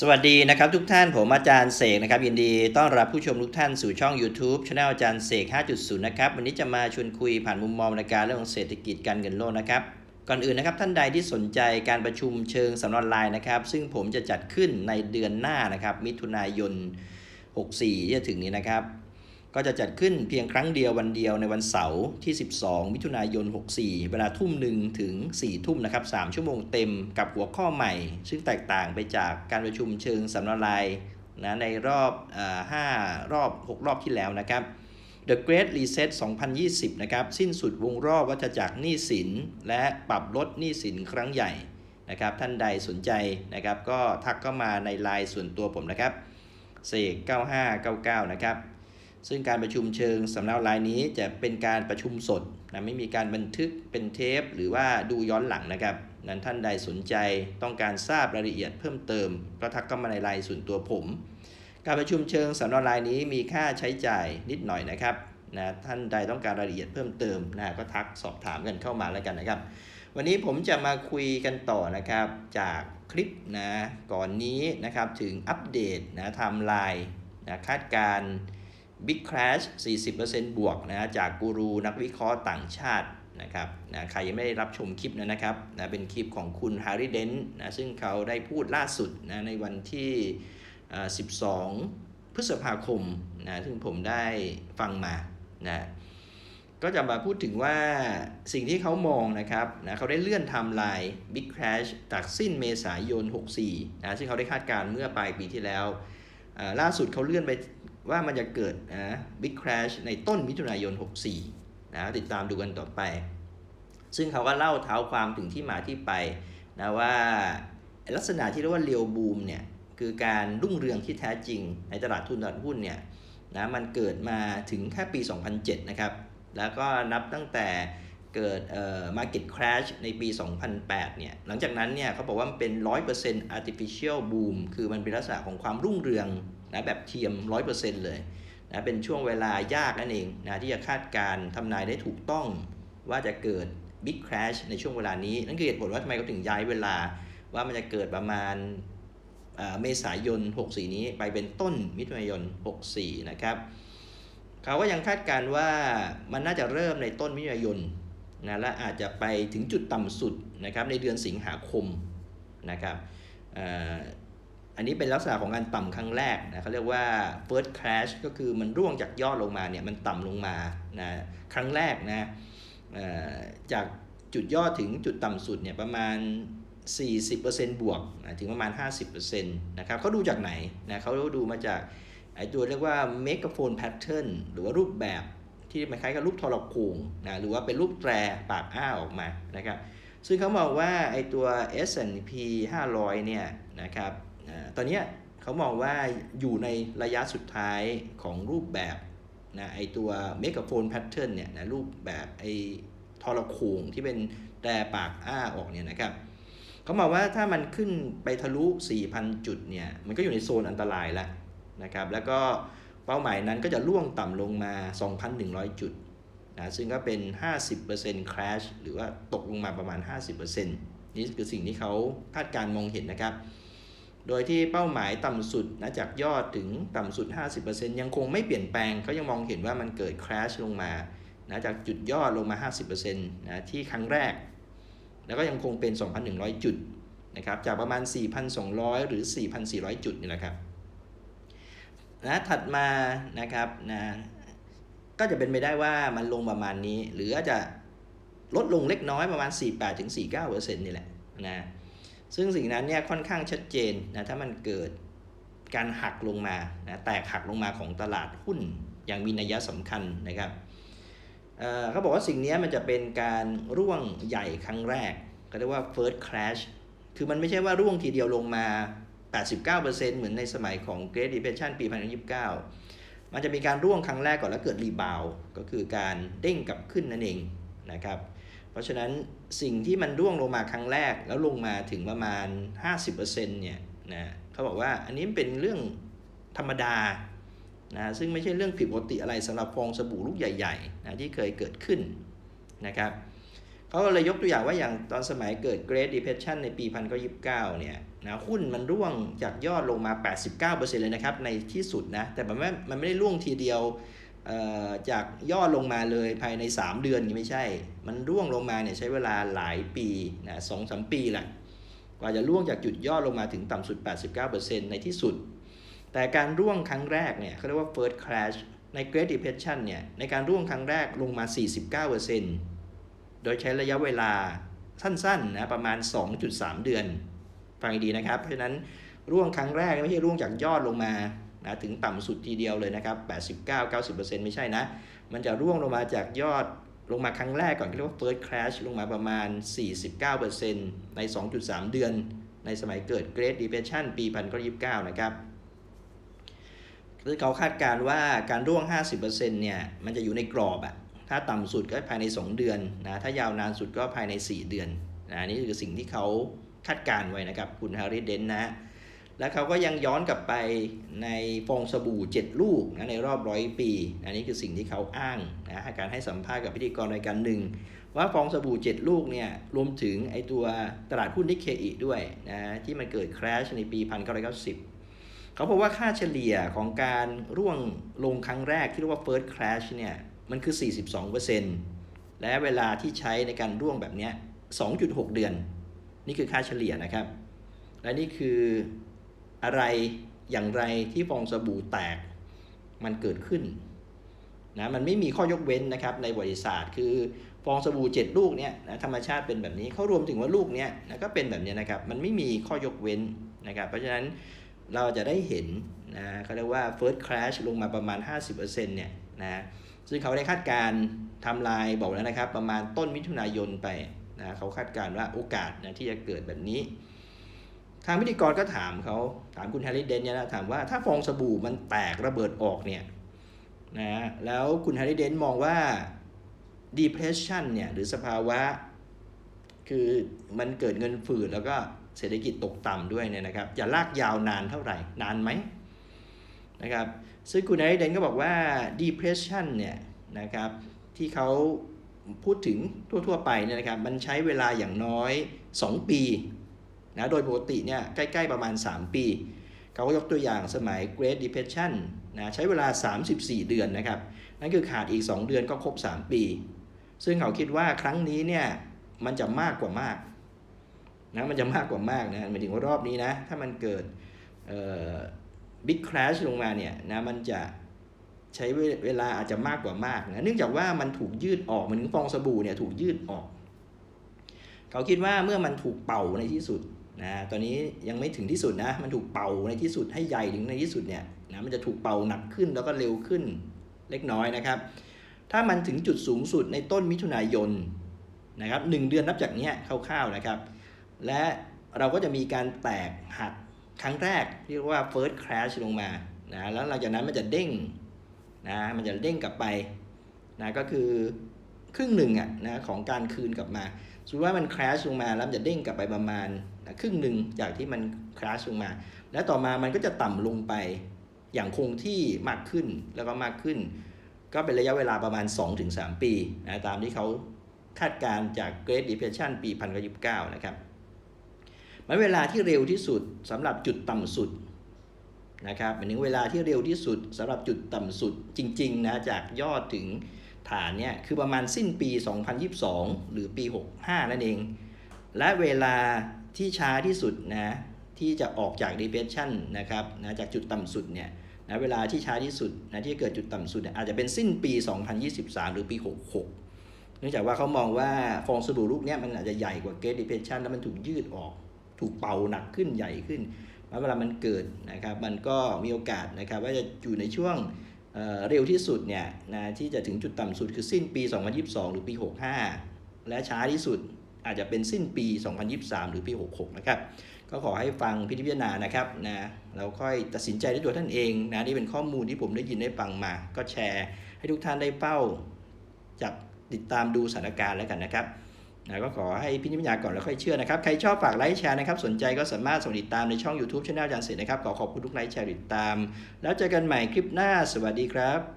สวัสดีนะครับทุกท่านผมอาจารย์เสกนะครับยินดีต้อนรับผู้ชมทุกท่านสู่ช่อง YouTube ช anel อาจารย์เสก 5.0 นะครับ วันนี้จะมาชวนคุยผ่านมุมมองในการเรื่องของเศรษฐกิจการเงินโลกนะครับ ก่อนอื่นนะครับท่านใดที่สนใจการประชุมเชิงสัมมนาออนไลน์นะครับ ซึ่งผมจะจัดขึ้นในเดือนหน้านะครับ มิถุนายน 64ที่จะถึงนี้นะครับ ก็จะจัดขึ้นเพียงครั้งเดียววันเดียวในวันเสาร์ที่ 12 มิถุนายน 64 เวลาทุ่มหนึ่งถึง 4 ทุ่มนะครับ 3 ชั่วโมงเต็มกับหัวข้อใหม่ ซึ่งแตกต่างไปจากการประชุมเชิงสัมมนาลายนะในรอบอา5รอบ 6 รอบที่แล้วนะครับ The Great Reset 2020 นะครับ สิ้นสุดวงรอบวัฏจักรหนี้สิน และปรับลดหนี้สินครั้งใหญ่นะครับ ท่านใดสนใจนะครับ ก็ทักเข้ามาในไลน์ส่วนตัวผมนะครับเสก9599 นะครับ ซึ่งการประชุมเชิงสำนักรายนี้จะเป็นการประชุมสดนะไม่มีการบันทึกเป็นเทป หรือว่าดูย้อนหลังนะครับนั้นท่านใดสนใจต้องการทราบรายละเอียดเพิ่มเติมก็ทักเข้ามาในไลน์ส่วนตัวผม การประชุมเชิงสำนักรายนี้มีค่าใช้จ่ายนิดหน่อยนะครับนะท่านใดต้องการรายละเอียดเพิ่มเติมนะก็ทักสอบถามกันเข้ามาแล้วกันนะครับ วันนี้ผมจะมาคุยกันต่อนะครับจากคลิปนะก่อนนี้นะครับถึงอัปเดตนะไทม์ไลน์นะคาดการณ์ Big Crash 40%บวกนะจากกูรูนักวิเคราะห์ต่างชาตินะครับนะใครยังไม่ได้รับชมคลิปนะนะครับนะเป็นคลิปของคุณฮาริเดนนะซึ่งเขาได้พูดล่าสุดนะในวันที่ 12 พฤษภาคมนะซึ่งผมได้ฟังมานะก็จะมาพูดถึงว่าสิ่งที่เขามองนะครับนะเขาได้เลื่อนไทม์ไลน์ Big Crash จากสิ้นเมษายน 64นะซึ่งเขาได้คาดการณ์เมื่อปลายปีที่แล้วอ่าล่าสุดเขาเลื่อนไป ว่ามันจะเกิดนะ Big Crash ในต้นมิถุนายน 64นะติดตามดูกันต่อไป ซึ่งเขาก็เล่าเท้าความถึงที่มาที่ไปนะว่าลักษณะที่เรียกว่าเรียวบูมเนี่ยคือการรุ่งเรืองที่แท้จริงในตลาดทุนตลาดหุ้นเนี่ยนะมันเกิดมาถึงแค่ปี 2007 นะครับ แล้วก็นับตั้งแต่ เกิดเอ่อ market crash ในปี 2008 เนี่ย หลังจากนั้นเนี่ยเขาบอกว่ามันเป็น 100% artificial boom คือมันเป็นลักษณะของความรุ่งเรืองนะแบบเทียม 100%เลยนะเป็นช่วงเวลายากนั่นเองนะที่จะคาดการณ์ทำนายได้ถูกต้องว่าจะเกิด Big Crash ในช่วงเวลานี้ นั่นคือเหตุผลว่าทำไมเขาถึงย้ายเวลาว่ามันจะเกิดประมาณเมษายน 64 นี้ไปเป็นต้นมิถุนายน 64 นะครับ เขาก็ยังคาดการณ์ว่ามันน่าจะเริ่มในต้นมิถุนายน นะและอาจจะไปถึงจุดต่ำสุดนะครับในเดือนสิงหาคมนะครับอันนี้เป็นลักษณะของการต่ำครั้งแรกนะเขาเรียกว่า first crash ก็คือมันร่วงจากยอดลงมาเนี่ยมันต่ำลงมานะครั้งแรกนะจากจุดยอดถึงจุดต่ำสุดเนี่ยประมาณ 40%บวกนะถึงประมาณ 50%นะครับเขาดูจากไหนนะเขาดูมาจากไอตัวเรียกว่า megaphone pattern หรือว่ารูปแบบ ที่มันคล้ายกับรูปทรโขงนะหรือว่าเป็นรูปแตรปากอ้าออกมานะครับซึ่งเขาบอกว่าไอตัว S&P 500 เนี่ยนะครับอาตอนนี้เขามองว่าอยู่ในระยะสุดท้ายของรูปแบบนะไอตัวเมก a โฟนแพทเทิร์นเนี่ยนะรูปแบบไอทรโขงที่เป็นแต่ปากอ้าออกเนี่ยนะครับเขาบอกว่าถ้ามันขึ้นไปทะลุ 4,000 จุดเนี่ยมันก็อยู่ในโซนอันตรายแล้วนะครับแล้วก็ เป้าหมายนั้นก็จะล่วงต่ำลงมา 2,100 จุดนะซึ่งก็เป็น 50% crash หรือว่าตกลงมาประมาณ 50%นี่คือสิ่งที่เขาคาดการมองเห็นนะครับ โดยที่เป้าหมายต่ำสุดนะจากยอดถึงต่ำสุด 50%ยังคงไม่เปลี่ยนแปลงเขายังมองเห็นว่ามันเกิด crash ลงมานะจากจุดยอดลงมา 50%นะที่ครั้งแรก แล้วก็ยังคงเป็น 2,100 จุดนะครับจากประมาณ 4,200 หรือ 4,400 จุดนี่แหละครับ นะถัดมานะครับนะก็จะเป็นไปได้ว่ามันลงประมาณนี้ หรืออาจจะลดลงเล็กน้อยประมาณ 48-49%นี่แหละนะซึ่งสิ่งนั้นเนี่ยค่อนข้างชัดเจนนะถ้ามันเกิดการหักลงมานะแตกหักลงมาของตลาดหุ้นอย่างมีนัยสำคัญนะครับเเขาบอกว่าสิ่งนี้มันจะเป็นการร่วงใหญ่ครั้งแรก ก็เรียกว่า first crash คือมันไม่ใช่ว่าร่วงทีเดียวลงมา 89%เหมือนในสมัยของ Great Depression ปี1929 มันจะมีการร่วงครั้งแรกก่อนแล้วเกิดรีบาวก็คือการเด้งกลับขึ้นนั่นเองนะครับ เพราะฉะนั้นสิ่งที่มันร่วงลงมาครั้งแรกแล้วลงมาถึงประมาณ 50%เนี่ยนะเขาบอกว่าอันนี้เป็นเรื่องธรรมดานะซึ่งไม่ใช่เรื่องผิดปกติอะไรสำหรับฟองสบู่ลูกใหญ่ๆนะที่เคยเกิดขึ้นนะครับ เขาก็เลยยกตัวอย่างว่าอย่างตอนสมัยเกิด Great Depression ในปี 1929 เนี่ยนะหุ้นมันร่วงจากยอดลงมา 89%เลยนะครับ ในที่สุดนะ แต่มันไม่มันไม่ได้ร่วงทีเดียวเอ่อจากยอดลงมาเลยภายใน 3 เดือนนี่ไม่ใช่ มันร่วงลงมาเนี่ยใช้เวลาหลายปีนะสองสามปีแหละกว่าจะร่วงจากจุดยอดลงมาถึงต่ำสุด 89%ในที่สุด แต่การร่วงครั้งแรกเนี่ยเขาเรียกว่า first crash ใน Great Depression เนี่ยในการร่วงครั้งแรกลงมา 49% โดยใช้ระยะเวลาสั้นๆนะประมาณ 2.3 เดือน ฟังให้ดีนะครับ เพราะฉะนั้นร่วงครั้งแรกไม่ใช่ร่วงจากยอดลงมานะถึงต่ำสุดทีเดียวเลยนะครับ 89-90%ไม่ใช่นะ มันจะร่วงลงมาจากยอดลงมาครั้งแรกก่อนเรียกว่า first crash ลงมาประมาณ 49%ใน 2.3 เดือน ในสมัยเกิด Great Depression ปี 1929 นะครับคือเขาคาดการณ์ว่าการร่วง 50%เนี่ย มันจะอยู่ในกรอบอะ ถ้าต่ำสุดก็ภายใน 2 เดือนนะถ้ายาวนานสุดก็ภายใน 4 เดือนนะนี่คือสิ่งที่เขาคาดการณ์ไว้นะครับ คุณฮาริเดนนะ แล้วเขาก็ยังย้อนกลับไปในฟองสบู่ 7 ลูกนะในรอบร้อยปีอันนี้คือสิ่งที่เขาอ้างนะการให้สัมภาษณ์กับพิธีกรรายการหนึ่ง ว่าฟองสบู่ 7 ลูกเนี่ยรวมถึงไอตัวตลาดหุ้นนิเคอิด้วยนะที่มันเกิดคราชในปี 1990เขาบอกว่าค่าเฉลี่ยของการร่วงลงครั้งแรกที่เรียกว่า first crash เนี่ย มันคือ 42%และเวลาที่ใช้ในการร่วงแบบนี้ 2.6 เดือน นี่คือค่าเฉลี่ยนะครับ และนี่คืออะไรอย่างไรที่ฟองสบู่แตกมันเกิดขึ้นนะมันไม่มีข้อยกเว้นนะครับในบริษัทคือฟองสบู่7ลูกเนี่ยนะธรรมชาติเป็นแบบนี้เขารวมถึงว่าลูกเนี้ยนะก็เป็นแบบนี้นะครับ มันไม่มีข้อยกเว้นนะครับ เพราะฉะนั้นเราจะได้เห็นนะเขาเรียกว่า first crash ลงมาประมาณ 50%เนี่ยนะ ซึ่งเขาได้คาดการทำลายบอกแล้วนะครับ ประมาณต้นมิถุนายนไปนะเขาคาดการว่าโอกาสนะที่จะเกิดแบบนี้ ทางพิธีกรก็ถามเขาถามคุณแฮร์รี่เดนเนี่ยนะถามว่าถ้าฟองสบู่มันแตกระเบิดออกเนี่ยนะแล้วคุณแฮร์รี่เดนมองว่า depression เนี่ยหรือสภาวะ คือมันเกิดเงินฝืดแล้วก็เศรษฐกิจตกต่ำด้วยเนี่ยนะครับ จะลากยาวนานเท่าไหร่ นานไหมนะครับ ซึ่งคุณแฮร์รี่เดนก็บอกว่า depression เนี่ยนะครับที่เขาพูดถึงทั่ว ๆ ไปเนี่ยนะครับมันใช้เวลาอย่างน้อย 2 ปีนะโดยปกติเนี่ยใกล้ ๆ ประมาณ 3 ปี เขาก็ยกตัวอย่างสมัย Great Depression นะใช้เวลา 34 เดือนนะครับ นั่นคือขาดอีก 2 เดือนก็ครบ 3 ปี ซึ่งเขาคิดว่าครั้งนี้เนี่ยมันจะมากกว่ามากนะมันจะมากกว่ามากนะหมายถึงว่ารอบนี้นะ ถ้ามันเกิด บิ๊กคราชลงมาเนี่ยนะมันจะใช้เวลาอาจจะมากกว่ามากนะเนื่องจากว่ามันถูกยืดออกมันถึงฟองสบู่เนี่ยถูกยืดออก เขาคิดว่าเมื่อมันถูกเป่าในที่สุดนะตอนนี้ยังไม่ถึงที่สุดนะมันถูกเป่าในที่สุดให้ใหญ่ถึงในที่สุดเนี่ยนะมันจะถูกเป่าหนักขึ้นแล้วก็เร็วขึ้นเล็กน้อยนะครับ ถ้ามันถึงจุดสูงสุดในต้นมิถุนายนนะครับหนึ่งเดือนนับจากนี้คร่าวๆนะครับ และเราก็จะมีการแตกหัก ครั้งแรกเรียกว่า first crash ลงมานะแล้วหลังจากนั้นมันจะเด้งนะมันจะเด้งกลับไปนะก็คือครึ่งหนึ่งอะนะของการคืนกลับมาสมมติว่ามันคราชลงมาแล้วจะเด้งกลับไปประมาณครึ่งหนึ่งจากที่มันคราชลงมา แล้วต่อมามันก็จะต่ำลงไปอย่างคงที่มากขึ้นแล้วก็มากขึ้น ก็เป็นระยะเวลาประมาณ 2-3 ปีนะตามที่เขาคาดการณ์จาก Great Depression ปี 1929นะครับ มันเวลาที่เร็วที่สุดสำหรับจุดต่ำสุดนะครับหมายถึงเวลาที่เร็วที่สุดสำหรับจุดต่ำสุดจริงๆนะจากยอดถึงฐานเนี่ยคือประมาณสิ้นปี 2022 หรือปี 65 นั่นเอง และเวลาที่ช้าที่สุดนะที่จะออกจาก depression นะครับนะจากจุดต่ำสุดเนี่ยนะเวลาที่ช้าที่สุดนะที่เกิดจุดต่ำสุดอาจจะเป็นสิ้นปี 2023 หรือปี 66 เนื่องจากว่าเขามองว่าฟองสบู่ลูกเนี้ยมันอาจจะใหญ่กว่า Great Depression แล้วมันถูกยืดออก ถูกเป่าหนักขึ้นใหญ่ขึ้นแล้วเวลามันเกิดนะครับ มันก็มีโอกาสนะครับ ว่าจะอยู่ในช่วงเร็วที่สุดเนี่ยนะที่จะถึงจุดต่ำสุดคือสิ้นปี 2022 หรือปี 65 และช้าที่สุดอาจจะเป็นสิ้นปี 2023 หรือปี 66 นะครับ ก็ขอให้ฟังพิจารณานะครับนะเราค่อยตัดสินใจด้วยตัวท่านเองนะนี่เป็นข้อมูลที่ผมได้ยินได้ฟังมา ก็แชร์ให้ทุกท่านได้เป้าจับติดตามดูสถานการณ์แล้วกันนะครับ นะก็ขอให้พิจารณาก่อนแล้วค่อยเชื่อนะครับ ใครชอบฝากไลค์แชร์นะครับ สนใจก็สามารถส่งติดตามในช่อง YouTube ช่องอาจารย์เสร็จนะครับ ขอขอบคุณทุกไลค์แชร์ติดตาม แล้วเจอกันใหม่คลิปหน้า สวัสดีครับ